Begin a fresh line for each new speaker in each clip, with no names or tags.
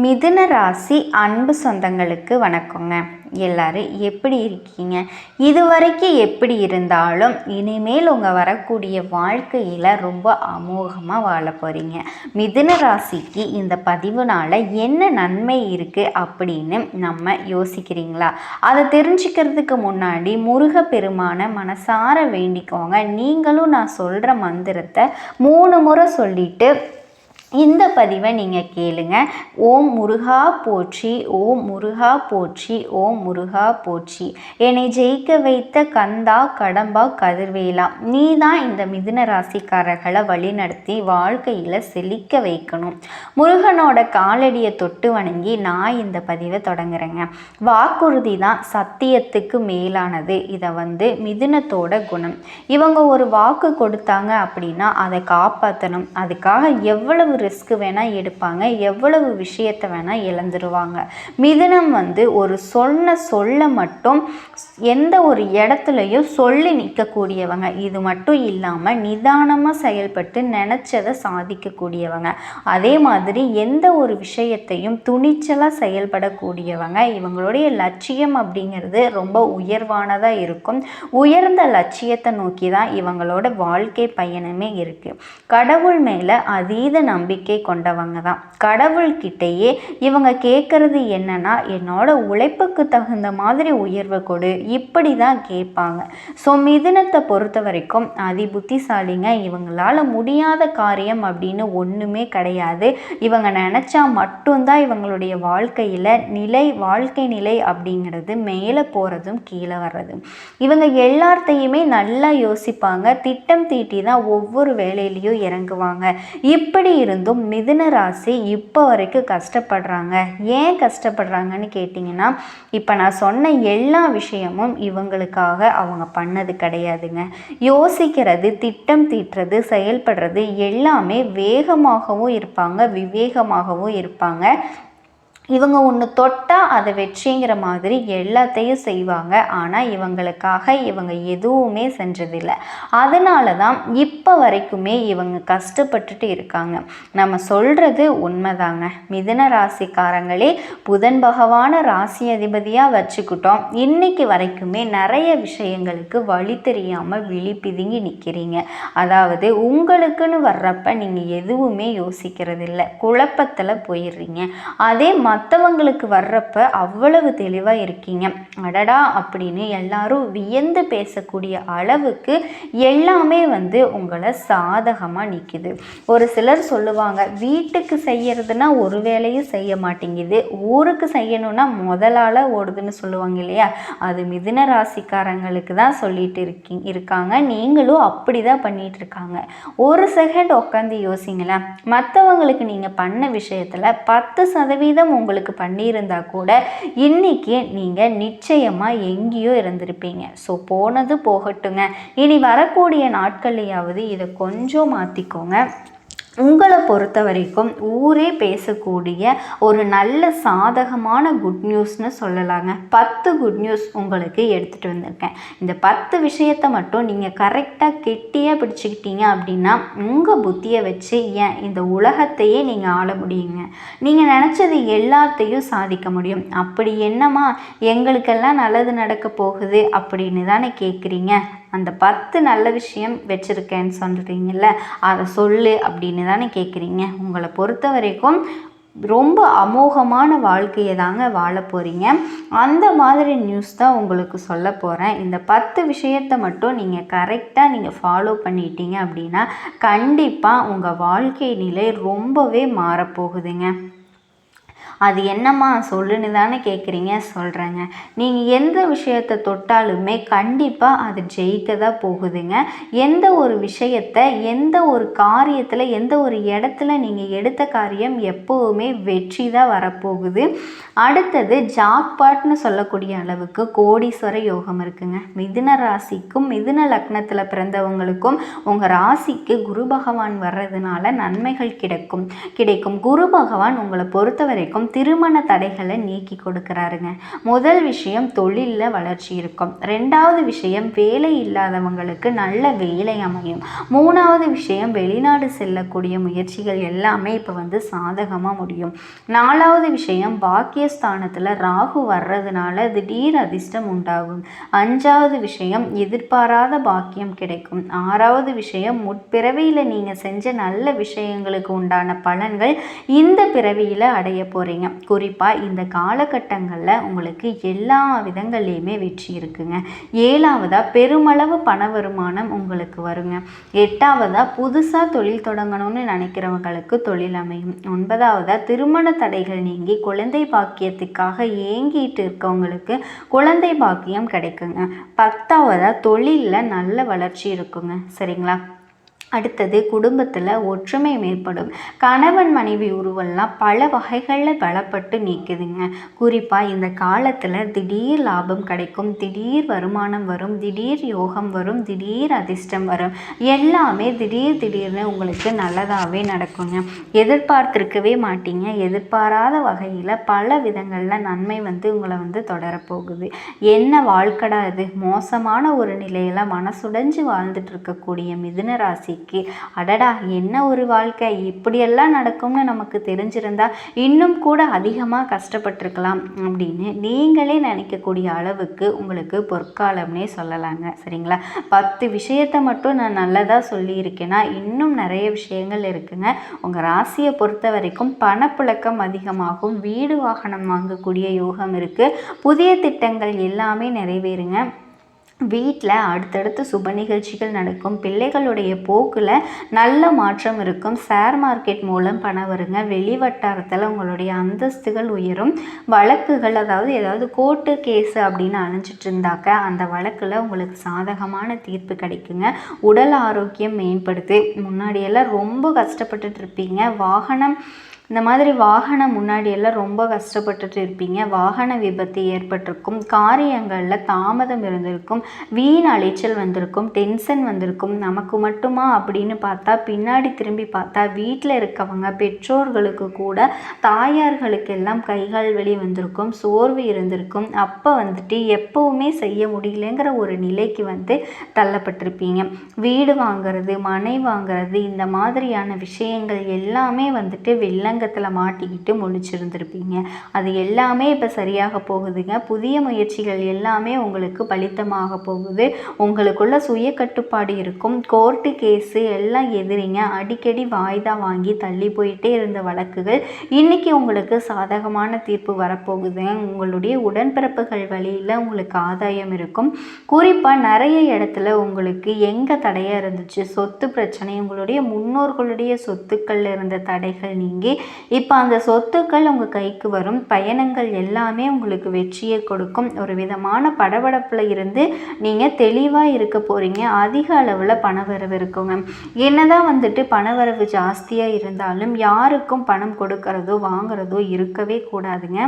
மிதுன ராசி அன்பு சொந்தங்களுக்கு வணக்கங்க. எல்லாரும் எப்படி இருக்கீங்க? இதுவரைக்கும் எப்படி இருந்தாலும் இனிமேல் உங்கள் வரக்கூடிய வாழ்க்கையில் ரொம்ப அமோகமாக வாழ போகிறீங்க மிதுன ராசிக்கு இந்த பதிவுனால் என்ன நன்மை இருக்குது அப்படின்னு நம்ம யோசிக்கிறீங்களா? அதை தெரிஞ்சுக்கிறதுக்கு முன்னாடி முருகப்பெருமான மனசார வேண்டிக்கோங்க. நீங்களும் நான் சொல்கிற மந்திரத்தை மூணு முறை சொல்லிட்டு இந்த பதிவை நீங்கள் கேளுங்க. ஓம் முருகா போற்றி ஓம் முருகா போற்றி ஓம் முருகா போற்றி. என்னை ஜெயிக்க வைத்த கந்தா கடம்பா கதிர்வேலா நீ தான் இந்த மிதுன ராசிக்காரர்களை வழிநடத்தி வாழ்க்கையில் செழிக்க வைக்கணும். முருகனோட காலடியை தொட்டு வணங்கி நான் இந்த பதிவை தொடங்குறேங்க. வாக்குறுதி தான் சத்தியத்துக்கு மேலானது. இதை வந்து மிதுனத்தோட குணம். இவங்க ஒரு வாக்கு கொடுத்தாங்க அப்படின்னா அதை காப்பாற்றணும் அதுக்காக எவ்வளவு ரிஸ்க் வேணால் எடுப்பாங்க. எவ்வளவு விஷயத்தை வேணால் இழந்துருவாங்க. மிதுனம் வந்து ஒரு சொன்ன சொல்ல மட்டும் எந்த ஒரு இடத்துலையும் சொல்லி நிற்கக்கூடியவங்க இது மட்டும் இல்லாமல் நிதானமாக செயல்பட்டு நினச்சதை சாதிக்கக்கூடியவங்க. அதே மாதிரி எந்த ஒரு விஷயத்தையும் துணிச்சலாக செயல்படக்கூடியவங்க. இவங்களுடைய லட்சியம் அப்படிங்கிறது ரொம்ப உயர்வானதாக இருக்கும். உயர்ந்த லட்சியத்தை நோக்கி தான் இவங்களோட வாழ்க்கை பயணமே இருக்குது கடவுள் மேலே அதீத நம்பிக்கை கொண்டவங்க தான். கடவுள்கிட்டயே இவங்க கேட்குறது என்னன்னா என்னோட உழைப்புக்கு தகுந்த மாதிரி உயர்வை கொடு. இப்படி தான் கேட்பாங்க. ஸோ மிதுனத்தை பொறுத்த வரைக்கும் அதி புத்திசாலிங்க. இவங்களால முடியாத காரியம் அப்படின்னு ஒன்றுமே கிடையாது. இவங்க நினச்சா மட்டும்தான் இவங்களுடைய வாழ்க்கையில் நிலை வாழ்க்கை நிலை அப்படிங்கிறது மேலே போகிறதும் கீழே வர்றதும். இவங்க எல்லாத்தையுமே நல்லா யோசிப்பாங்க. திட்டம் தீட்டி தான் ஒவ்வொரு வேலையிலையும் இறங்குவாங்க. இப்படி இருந்தும் மிதுன ராசி இப்போ வரைக்கும் கஷ்டப்படுறாங்க. ஏன் கஷ்டப்படுறாங்கன்னு கேட்டிங்கன்னா இப்போ நான் சொன்ன எல்லா விஷயமும் இவங்களுக்காக அவங்க பண்ணது கிடையாதுங்க. யோசிக்கிறது திட்டம் தீட்டுறது செயல்படுறது எல்லாமே வேகமாகவும் இருப்பாங்க விவேகமாகவும் இருப்பாங்க. இவங்க ஒன்று தொட்டால் அதை வெற்றிங்கிற மாதிரி எல்லாத்தையும் செய்வாங்க. ஆனால் இவங்களுக்காக இவங்க எதுவுமே செஞ்சதில்லை. அதனால தான் இப்போ வரைக்குமே இவங்க கஷ்டப்பட்டுட்டு இருக்காங்க. நம்ம சொல்கிறது உண்மைதாங்க. மிதுன ராசிக்காரங்களே புதன் பகவான ராசி அதிபதியாக வச்சுக்கிட்டோம். இன்னைக்கு வரைக்குமே நிறைய விஷயங்களுக்கு வழி தெரியாமல் விழி பிதுங்கி நிற்கிறீங்க அதாவது உங்களுக்குன்னு வர்றப்ப நீங்கள் எதுவுமே யோசிக்கிறதில்ல. குழப்பத்தில் போயிடுறீங்க. அதே மற்றவங்களுக்கு வர்றப்ப அவ்வளவு தெளிவாக இருக்கீங்க. அடடா அப்படின்னு எல்லாரும் வியந்து பேசக்கூடிய அளவுக்கு எல்லாமே வந்து உங்களை சாதகமாக நிற்கிது ஒரு சிலர் சொல்லுவாங்க வீட்டுக்கு செய்யறதுனா ஒரு வேலையும் செய்ய மாட்டேங்குது. ஊருக்கு செய்யணும்னா முதலால் ஓடுதுன்னு சொல்லுவாங்க இல்லையா? அது மிதுன ராசிக்காரங்களுக்கு தான் சொல்லிட்டு இருக்கீங்க இருக்காங்க. நீங்களும் அப்படி தான் பண்ணிகிட்டு இருக்காங்க. ஒரு செகண்ட் உட்காந்து யோசிங்களேன். மற்றவங்களுக்கு நீங்கள் பண்ண விஷயத்தில் பத்து சதவீதம் உங்களுக்கு பண்ணியிருந்தா கூட இன்னைக்கு நீங்கள் நிச்சயமாக எங்கேயோ இருந்திருப்பீங்க. ஸோ போனது போகட்டுங்க. இனி வரக்கூடிய நாட்கள்லையாவது இதை கொஞ்சம் மாற்றிக்கோங்க உங்களை பொறுத்த வரைக்கும் ஊரே பேசக்கூடிய ஒரு நல்ல சாதகமான குட் நியூஸ்னு சொல்லலாங்க. பத்து குட் நியூஸ் உங்களுக்கு எடுத்துகிட்டு வந்திருக்கேன். இந்த பத்து விஷயத்தை மட்டும் நீங்கள் கரெக்டாக கெட்டியாக பிடிச்சிக்கிட்டீங்க அப்படின்னா உங்கள் புத்தியை வச்சு ஏன் இந்த உலகத்தையே நீங்கள் ஆள முடியுங்க? நீங்கள் நினச்சது எல்லாத்தையும் சாதிக்க முடியும். அப்படி என்னம்மா எங்களுக்கெல்லாம் நல்லது நடக்க போகுது அப்படின்னு தானே கேட்குறீங்க அந்த பத்து நல்ல விஷயம் வச்சுருக்கேன்னு சொல்கிறீங்கல்ல அதை சொல்லு அப்படின்னு தானே கேட்குறீங்க உங்களை பொறுத்த வரைக்கும் ரொம்ப அமோகமான வாழ்க்கையை தாங்க வாழ போகிறீங்க அந்த மாதிரி நியூஸ் தான் உங்களுக்கு சொல்ல போகிறேன் இந்த பத்து விஷயத்தை மட்டும் நீங்கள் கரெக்டாக நீங்கள் ஃபாலோ பண்ணிட்டீங்க அப்படின்னா கண்டிப்பாக உங்கள் வாழ்க்கை நிலை ரொம்பவே மாறப்போகுதுங்க. அது என்னம்மா சொல்லுன்னு தானே கேட்குறீங்க சொல்கிறேங்க நீங்கள் எந்த விஷயத்தை தொட்டாலுமே கண்டிப்பாக அது ஜெயிக்க தான் போகுதுங்க. எந்த ஒரு விஷயத்தை எந்த ஒரு காரியத்தில் எந்த ஒரு இடத்துல நீங்கள் எடுத்த காரியம் எப்போவுமே வெற்றி தான் வரப்போகுது. அடுத்தது ஜாக்பாட்னு சொல்லக்கூடிய அளவுக்கு கோடீஸ்வர யோகம் இருக்குங்க. மிதுன ராசிக்கும் மிதுன லக்னத்தில் பிறந்தவங்களுக்கும் உங்கள் ராசிக்கு குரு பகவான் வர்றதுனால நன்மைகள் கிடைக்கும். கிடைக்கும். குரு பகவான் உங்களை பொறுத்த வரைக்கும் திருமண தடைகளை நீக்கி கொடுக்குறாருங்க. முதல் விஷயம் தொழிலில் வளர்ச்சி இருக்கும். ரெண்டாவது விஷயம் வேலை இல்லாதவங்களுக்கு நல்ல வேலை அமையும். மூணாவது விஷயம் வெளிநாடு செல்லக்கூடிய முயற்சிகள் எல்லாமே இப்போ வந்து சாதகமாக முடியும். நாலாவது விஷயம் பாக்கியஸ்தானத்தில் ராகு வர்றதுனால திடீர் அதிர்ஷ்டம் உண்டாகும். அஞ்சாவது விஷயம் எதிர்பாராத பாக்கியம் கிடைக்கும். ஆறாவது விஷயம் முற்பிறவியில் நீங்கள் செஞ்ச நல்ல விஷயங்களுக்கு உண்டான பலன்கள் இந்த பிறவியில் அடைய போகிறீங்க குறிப்பாக இந்த காலகட்டங்களில் உங்களுக்கு எல்லா விதங்கள்லேயுமே வெற்றி இருக்குங்க. ஏழாவதாக பெருமளவு பண வருமானம் உங்களுக்கு வருங்க. எட்டாவதாக புதுசாக தொழில் தொடங்கணும்னு நினைக்கிறவங்களுக்கு தொழில் அமையும். ஒன்பதாவதாக திருமண தடைகள் நீங்கி குழந்தை பாக்கியத்துக்காக ஏங்கிட்டு இருக்கவங்களுக்கு குழந்தை பாக்கியம் கிடைக்குங்க. பத்தாவதாக தொழிலில் நல்ல வளர்ச்சி இருக்குங்க. சரிங்களா? அடுத்தது குடும்பத்தில் ஒற்றுமை மேற்படும். கணவன் மனைவி உருவெல்லாம் பல வகைகளில் பலப்பட்டு நீக்குதுங்க. குறிப்பாக இந்த காலத்தில் திடீர் லாபம் கிடைக்கும் திடீர் வருமானம் வரும் திடீர் யோகம் வரும் திடீர் அதிர்ஷ்டம் வரும். எல்லாமே திடீர் திடீர்னு உங்களுக்கு நல்லதாகவே நடக்குங்க. எதிர்பார்த்துருக்கவே மாட்டீங்க. எதிர்பாராத வகையில் பல விதங்களில் நன்மை வந்து உங்களை வந்து தொடரப்போகுது. என்ன வாழ்க்கடா இது? மோசமான ஒரு நிலையில் மனசுடைஞ்சு வாழ்ந்துட்டு இருக்கக்கூடிய மிதுன ராசி இன்னைக்கு அடடா என்ன ஒரு வாழ்க்கை? இப்படியெல்லாம் நடக்கும்னு நமக்கு தெரிஞ்சிருந்தா இன்னும் கூட அதிகமாக கஷ்டப்பட்டிருக்கலாம் அப்படின்னு நீங்களே நினைக்கக்கூடிய அளவுக்கு உங்களுக்கு பொற்காலம்னே சொல்லலாங்க. சரிங்களா? பத்து விஷயத்தை மட்டும் நான் நல்லதாக சொல்லியிருக்கேன்னா இன்னும் நிறைய விஷயங்கள் இருக்குங்க. உங்கள் ராசியை பொறுத்த வரைக்கும் பணப்புழக்கம் அதிகமாகும் வீடு வாகனம் வாங்கக்கூடிய யோகம் இருக்குது புதிய திட்டங்கள் எல்லாமே நிறைவேறுங்க. வீட்டில் அடுத்தடுத்து சுப நிகழ்ச்சிகள் நடக்கும். பிள்ளைகளுடைய போக்கில் நல்ல மாற்றம் இருக்கும். ஷேர் மார்க்கெட் மூலம் பணம் வருங்க. வெளி வட்டாரத்தில் உங்களுடைய அந்தஸ்துகள் உயரும். வழக்குகள் அதாவது ஏதாவது கோர்ட்டு கேஸு அப்படின்னு அணைஞ்சிட்டு இருந்தாக்க அந்த வழக்கில் உங்களுக்கு சாதகமான தீர்ப்பு கிடைக்குங்க. உடல் ஆரோக்கியம் மேம்படுது. முன்னாடியெல்லாம் ரொம்ப கஷ்டப்பட்டுட்டு இருப்பீங்க. வாகனம் இந்த மாதிரி வாகனம் முன்னாடி எல்லாம் ரொம்ப கஷ்டப்பட்டுட்டு இருப்பீங்க. வாகன விபத்து ஏற்பட்டிருக்கும். காரியங்களில் தாமதம் இருந்திருக்கும். வீண் அலைச்சல் வந்திருக்கும். டென்ஷன் வந்திருக்கும். நமக்கு மட்டுமா அப்படின்னு பார்த்தா பின்னாடி திரும்பி பார்த்தா வீட்டில் இருக்கவங்க பெற்றோர்களுக்கு கூட தாயார்களுக்கெல்லாம் கைகால் வலி வந்திருக்கும். சோர்வு இருந்திருக்கும். அப்போ வந்துட்டு எப்போவுமே செய்ய முடியலங்கிற ஒரு நிலைக்கு வந்து தள்ளப்பட்டிருப்பீங்க. வீடு வாங்கிறது மனை வாங்கிறது இந்த மாதிரியான விஷயங்கள் எல்லாமே வந்துட்டு வெள்ளங்க ஆதங்கத்தில் மாட்டிக்கிட்டு முழிச்சிருந்துருப்பீங்க. அது எல்லாமே இப்போ சரியாக போகுதுங்க. புதிய முயற்சிகள் எல்லாமே உங்களுக்கு பலித்தமாக போகுது. உங்களுக்குள்ள சுய கட்டுப்பாடு இருக்கும். கோர்ட்டு கேஸு எல்லாம் எதிரிங்க. அடிக்கடி வாய்தா வாங்கி தள்ளி போயிட்டே இருந்த வழக்குகள் இன்றைக்கி உங்களுக்கு சாதகமான தீர்ப்பு வரப்போகுதுங்க உங்களுடைய உடன்பிறப்புகள் வழியில் உங்களுக்கு ஆதாயம் இருக்கும். குறிப்பாக நிறைய இடத்துல உங்களுக்கு எங்கே தடையாக இருந்துச்சு? சொத்து பிரச்சனை உங்களுடைய முன்னோர்களுடைய சொத்துக்களில் இருந்த தடைகள் நீங்கி இப்போ அந்த சொத்துக்கள் உங்கள் கைக்கு வரும் பயணங்கள் எல்லாமே உங்களுக்கு வெற்றியை கொடுக்கும். ஒரு விதமான படபடப்பில் இருந்து நீங்கள் தெளிவாக இருக்க போகிறீங்க அதிக அளவில் பணவரவு இருக்குங்க. என்னதான் வந்துட்டு பணவரவு ஜாஸ்தியாக இருந்தாலும் யாருக்கும் பணம் கொடுக்கறதோ வாங்குறதோ இருக்கவே கூடாதுங்க.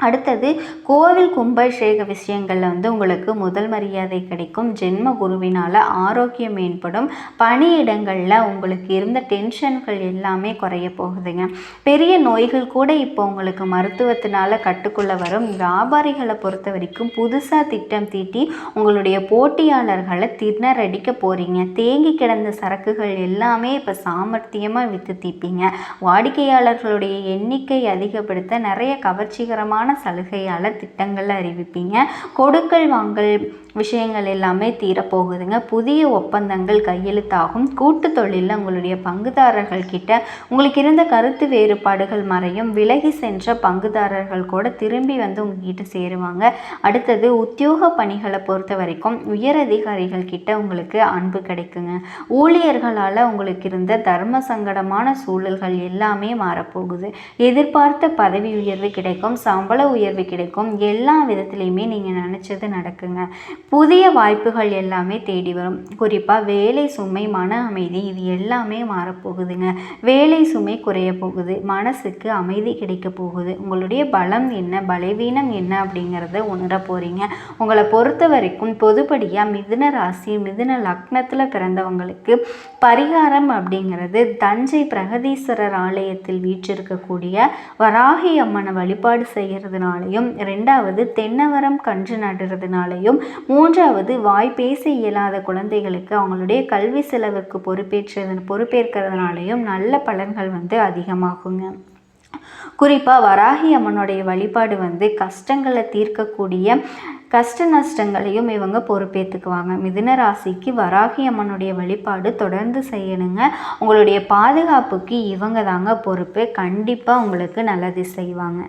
அடுத்தது கோவில் கும்பாபிஷேக விஷயங்களில் வந்து உங்களுக்கு முதல் மரியாதை கிடைக்கும். ஜென்ம குருவினால் ஆரோக்கியம் மேம்படும். பணியிடங்களில் உங்களுக்கு இருந்த டென்ஷன்கள் எல்லாமே குறைய போகுதுங்க. பெரிய நோய்கள் கூட இப்போ உங்களுக்கு மருத்துவத்தினால் கட்டுக்குள்ள வரும். வியாபாரிகளை பொறுத்த வரைக்கும் புதுசாக திட்டம் தீட்டி உங்களுடைய போட்டியாளர்களை திணறடிக்க போகிறீங்க தேங்கி கிடந்த சரக்குகள் எல்லாமே இப்போ சாமர்த்தியமாக விற்று தீப்பீங்க. வாடிக்கையாளர்களுடைய எண்ணிக்கை அதிகப்படுத்த நிறைய கவர்ச்சிகரமான விதமான சலுகையால் திட்டங்களை அறிவிப்பீங்க. கொடுக்கல் வாங்கல் விஷயங்கள் எல்லாமே தீரப்போகுதுங்க. புதிய ஒப்பந்தங்கள் கையெழுத்தாகும். கூட்டு தொழிலில் உங்களுடைய பங்குதாரர்கள் கிட்ட உங்களுக்கு இருந்த கருத்து வேறுபாடுகள் மறையும். விலகி சென்ற பங்குதாரர்கள் கூட திரும்பி வந்து உங்ககிட்ட சேருவாங்க. அடுத்தது உத்தியோக பணிகளை பொறுத்த வரைக்கும் உயர் அதிகாரிகள் கிட்ட உங்களுக்கு அன்பு கிடைக்குங்க. ஊழியர்களால் உங்களுக்கு இருந்த தர்ம சங்கடமான சூழல்கள் எல்லாமே மாறப்போகுது. எதிர்பார்த்த பதவி உயர்வு கிடைக்கும். சம்பள அவ்வளோ உயர்வு கிடைக்கும்? எல்லா விதத்துலேயுமே நீங்கள் நினச்சது நடக்குங்க. புதிய வாய்ப்புகள் எல்லாமே தேடி வரும். குறிப்பாக வேலை சுமை மன அமைதி இது எல்லாமே மாறப்போகுதுங்க. வேலை சுமை குறைய போகுது. மனசுக்கு அமைதி கிடைக்க போகுது. உங்களுடைய பலம் என்ன? பலவீனம் என்ன? அப்படிங்கிறத உணர போகிறீங்க உங்களை பொறுத்த வரைக்கும் பொதுப்படியாக மிதுன ராசி மிதுன லக்னத்தில் பிறந்தவங்களுக்கு பரிகாரம் அப்படிங்கிறது தஞ்சை பிரகதீஸ்வரர் ஆலயத்தில் வீற்றிருக்கக்கூடிய வராகி அம்மனை வழிபாடு நடுறதுனாலையும் ரெண்டாவது தென்னவரம் கன்று நடுறதுனாலையும் மூன்றாவது வாய் பேச இயலாத குழந்தைகளுக்கு அவங்களுடைய கல்வி செலவுக்கு பொறுப்பேற்றது பொறுப்பேற்கிறதுனாலையும் நல்ல பலன்கள் வந்து அதிகமாகுங்க. குறிப்பாக வராகி அம்மனுடைய வழிபாடு வந்து கஷ்டங்களை தீர்க்கக்கூடிய கஷ்ட நஷ்டங்களையும் இவங்க பொறுப்பேற்றுக்குவாங்க மிதுன ராசிக்கு வராகி அம்மனுடைய வழிபாடு தொடர்ந்து செய்யணுங்க. உங்களுடைய பாதுகாப்புக்கு இவங்க தாங்க பொறுப்பு. கண்டிப்பாக உங்களுக்கு நல்லது செய்வாங்க.